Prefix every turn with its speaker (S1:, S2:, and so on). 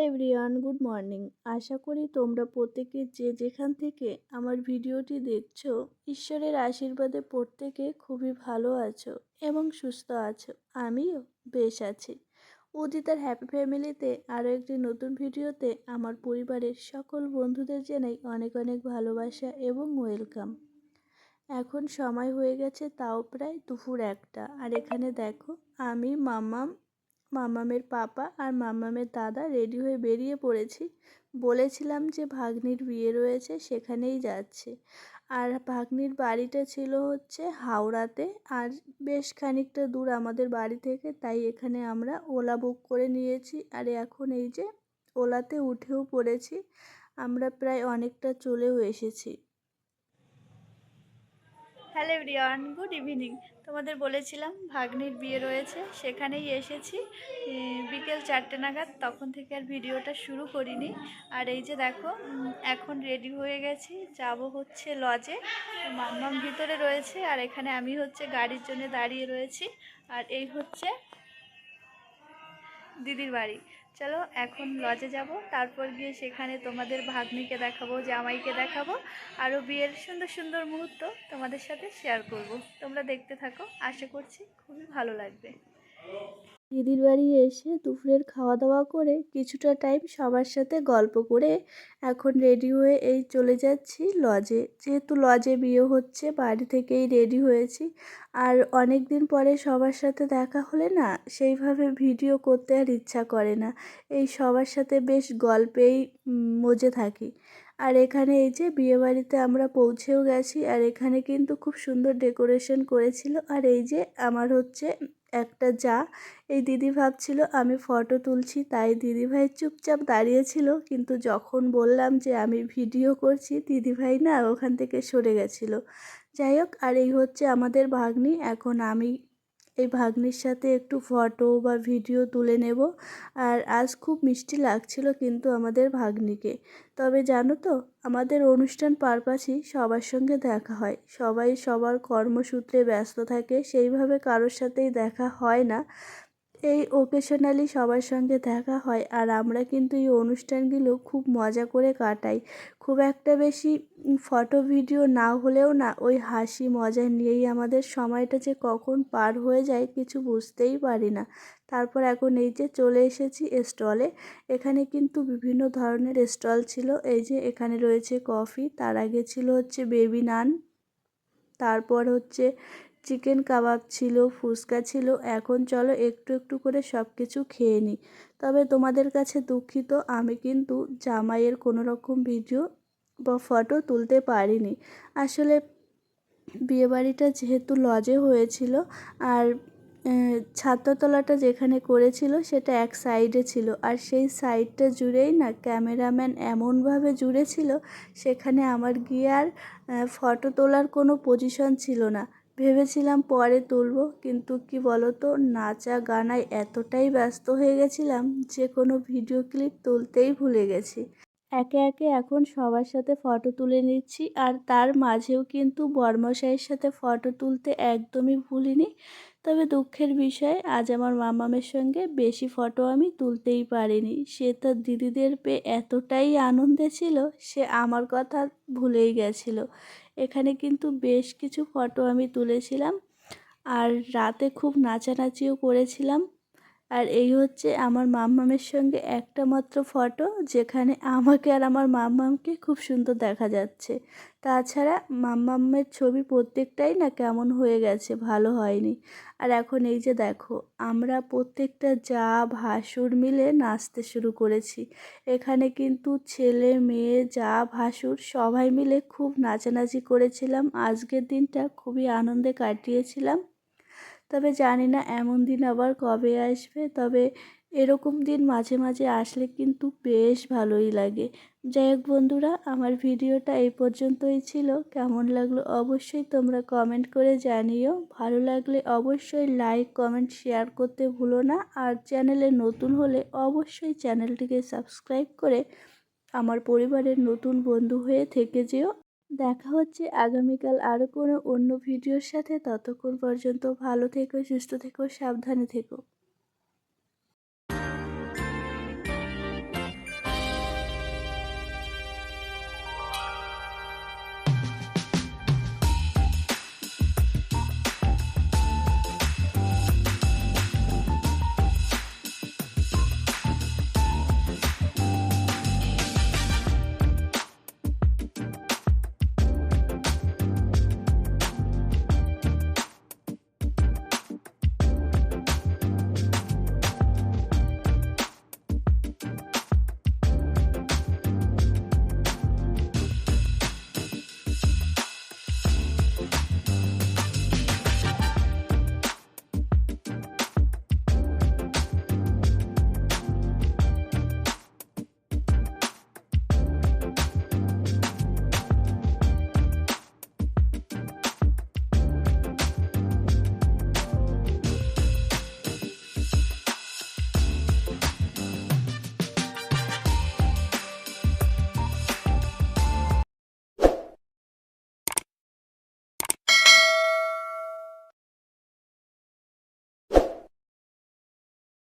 S1: Hello everyone, good morning. আশা করি তোমরা প্রত্যেকে যে যেখান থেকে আমার ভিডিওটি দেখছ, ঈশ্বরের আশীর্বাদে প্রত্যেকে খুবই ভালো আছো এবং সুস্থ আছো। আমিও বেশ আছি। উদিতার হ্যাপি ফ্যামিলিতে আরও একটি নতুন ভিডিওতে আমার পরিবারের সকল বন্ধুদের জানাই অনেক অনেক ভালোবাসা এবং ওয়েলকাম। এখন সময় হয়ে গেছে তাও প্রায় দুপুর একটা। আর এখানে দেখো, আমি মামাম মামামের পাপা আর মামামের দাদা রেডি হয়ে বেরিয়ে পড়েছি। বলেছিলাম যে ভাগ্নির বিয়ে রয়েছে, সেখানেই যাচ্ছে। আর ভাগ্নির বাড়িটা ছিল হচ্ছে হাওড়াতে, আর বেশ খানিকটা দূর আমাদের বাড়ি থেকে, তাই এখানে আমরা ওলা বুক করে নিয়েছি। আর এখন এই যে ওলাতে উঠেও পড়েছি, আমরা প্রায় অনেকটা চলেও এসেছি। হ্যালো এভরিওয়ান গুড ইভিনিং তোমাদের বলেছিলাম ভাগ্নির বিয়ে রয়েছে, সেখানেই এসেছি। বিকেল চারটে নাগাদ, তখন থেকে আর ভিডিওটা শুরু করিনি। আর এই যে দেখো এখন রেডি হয়ে গেছি, যাব হচ্ছে লজে মাম্মাম ভিতরে রয়েছে, আর এখানে আমি হচ্ছে গাড়ির জন্য দাঁড়িয়ে রয়েছি। আর এই হচ্ছে দিদির বাড়ি। চলো, এখন লজে যাব, তারপর গিয়ে সেখানে তোমাদের ভাগ্নিকে দেখাবো, জামাইকে দেখাবো আরও বিয়ের সুন্দর সুন্দর মুহূর্ত তোমাদের সাথে শেয়ার করব। তোমরা দেখতে থাকো, আশা করছি খুবই ভালো লাগবে। দিদির বাড়ি এসে দুপুরের খাওয়া দাওয়া করে কিছুটা টাইম সবার সাথে গল্প করে এখন রেডি হয়ে এই চলে যাচ্ছি লজে যেহেতু লজে বিয়ে হচ্ছে, বাড়ি থেকেই রেডি হয়েছি। আর অনেক দিন পরে সবার সাথে দেখা হলে না, সেইভাবে ভিডিও করতে আর ইচ্ছা করে না। এই সবার সাথে বেশ গল্পেই মজে থাকি। আর এখানে এই যে বিয়েবাড়িতে আমরা পৌঁছেও গেছি, আর এখানে কিন্তু খুব সুন্দর ডেকোরেশন করেছিল। আর এই যে আমার হচ্ছে একটা যা। এই দিদি ভাবছিল, আমি ফটো তুলছি। তাই দিদিভাই চুপচাপ দাঁড়িয়েছিল কিন্তু যখন বললাম যে, আমি ভিডিও করছি দিদিভাই না ওখান থেকে সরে গেছিল। যাই হোক, আর এই হচ্ছে আমাদের ভাগ্নি। এখন আমি এই ভাগ্নির সাথে একটু ফটো বা ভিডিও তুলে নেব। আর আজ খুব মিষ্টি লাগছিল কিন্তু আমাদের ভাগ্নিকে। তবে জানো তো, আমাদের অনুষ্ঠান পারপাসই সবার সঙ্গে দেখা হয়। সবাই সবার কর্মসূত্রে ব্যস্ত থাকে, সেইভাবে কারোর সাথেই দেখা হয় না। এই ওকেশনালি সবার সঙ্গে দেখা হয় আর আমরা কিন্তু এই অনুষ্ঠানগুলো খুব মজা করে কাটাই। খুব একটা বেশি ফটো ভিডিও না হলেও না, ওই হাসি মজা নিয়েই আমাদের সময়টা যে কখন পার হয়ে যায় কিছু বুঝতেই পারি না। তারপর এখন এই যে চলে এসেছি স্টলে এখানে কিন্তু বিভিন্ন ধরনের স্টল ছিল। এই যে এখানে রয়েছে কফি তার আগে ছিল হচ্ছে বেবি নান তারপর হচ্ছে চিকেন কাবাব ছিল, ফুচকা ছিল, এখন চলো একটু একটু করে সব কিছু খেয়ে নিই। তবে তোমাদের কাছে দুঃখিত, আমি কিন্তু জামাইয়ের কোনো রকম ভিডিও বা ফটো তুলতে পারিনি। আসলে বিয়েবাড়িটা যেহেতু লজে হয়েছিল আর ছাত্রতলাটা যেখানে করেছিল সেটা এক সাইডে ছিল। আর সেই সাইডটা জুড়েই না ক্যামেরাম্যান এমনভাবে জুড়েছিল, সেখানে আমার গিয়ে আর ফটো তোলার কোনো পজিশন ছিল না। ভেবেছিলাম পরে তুলব, কিন্তু কি বলতো, নাচা গানায় এতটাই ব্যস্ত হয়ে গেছিলাম যে কোনো ভিডিও ক্লিপ তুলতেই ভুলে গেছি। একে একে এখন সবার সাথে ফটো তুলে নিচ্ছি, আর তার মাঝেও কিন্তু বর্মশাইয়ের সাথে ফটো তুলতে একদমই ভুলিনি। তবে দুঃখের বিষয়, আজ আমার মামামের সঙ্গে বেশি ফটো আমি তুলতেই পারিনি। সে তার দিদিদের পেয়ে এতটাই আনন্দে ছিল, সে আমার কথা ভুলেই গেছিল। এখানে কিন্তু বেশ কিছু ফটো আমি তুলেছিলাম। আর রাতে খুব নাচানাচিও করেছিলাম। আর এই হচ্ছে আমার মাম্মামের সঙ্গে একটা মাত্র ফটো, যেখানে আমাকে আর আমার মাম্মামকে খুব সুন্দর দেখা যাচ্ছে। তাছাড়া মাম্মামের ছবি প্রত্যেকটাই না কেমন হয়ে গেছে, ভালো হয়নি। আর এখন এই যে দেখো, আমরা প্রত্যেকটা যা ভাসুর মিলে নাচতে শুরু করেছি। এখানে কিন্তু ছেলে, মেয়ে, যা ভাসুর, সবাই মিলে খুব নাচানাচি করেছিলাম। আজকের দিনটা খুবই আনন্দে কাটিয়েছিলাম। তবে জানি না এমন দিন আবার কবে আসবে। তবে এরকম দিন মাঝে মাঝে আসলে কিন্তু বেশ ভালোই লাগে। যাই হোক বন্ধুরা, আমার ভিডিওটা এই পর্যন্তই ছিল। কেমন লাগল অবশ্যই তোমরা কমেন্ট করে জানিও। ভালো লাগলে অবশ্যই লাইক কমেন্ট শেয়ার করতে ভুলো না। আর চ্যানেলে নতুন হলে অবশ্যই চ্যানেলটিকে সাবস্ক্রাইব করে আমার পরিবারের নতুন বন্ধু হয়ে থেকে যেও। দেখা হচ্ছে আগামীকাল আরও কোনো অন্য ভিডিওর সাথে। ততক্ষণ পর্যন্ত ভালো থেকো, সুস্থ থেকো, সাবধানে থেকো।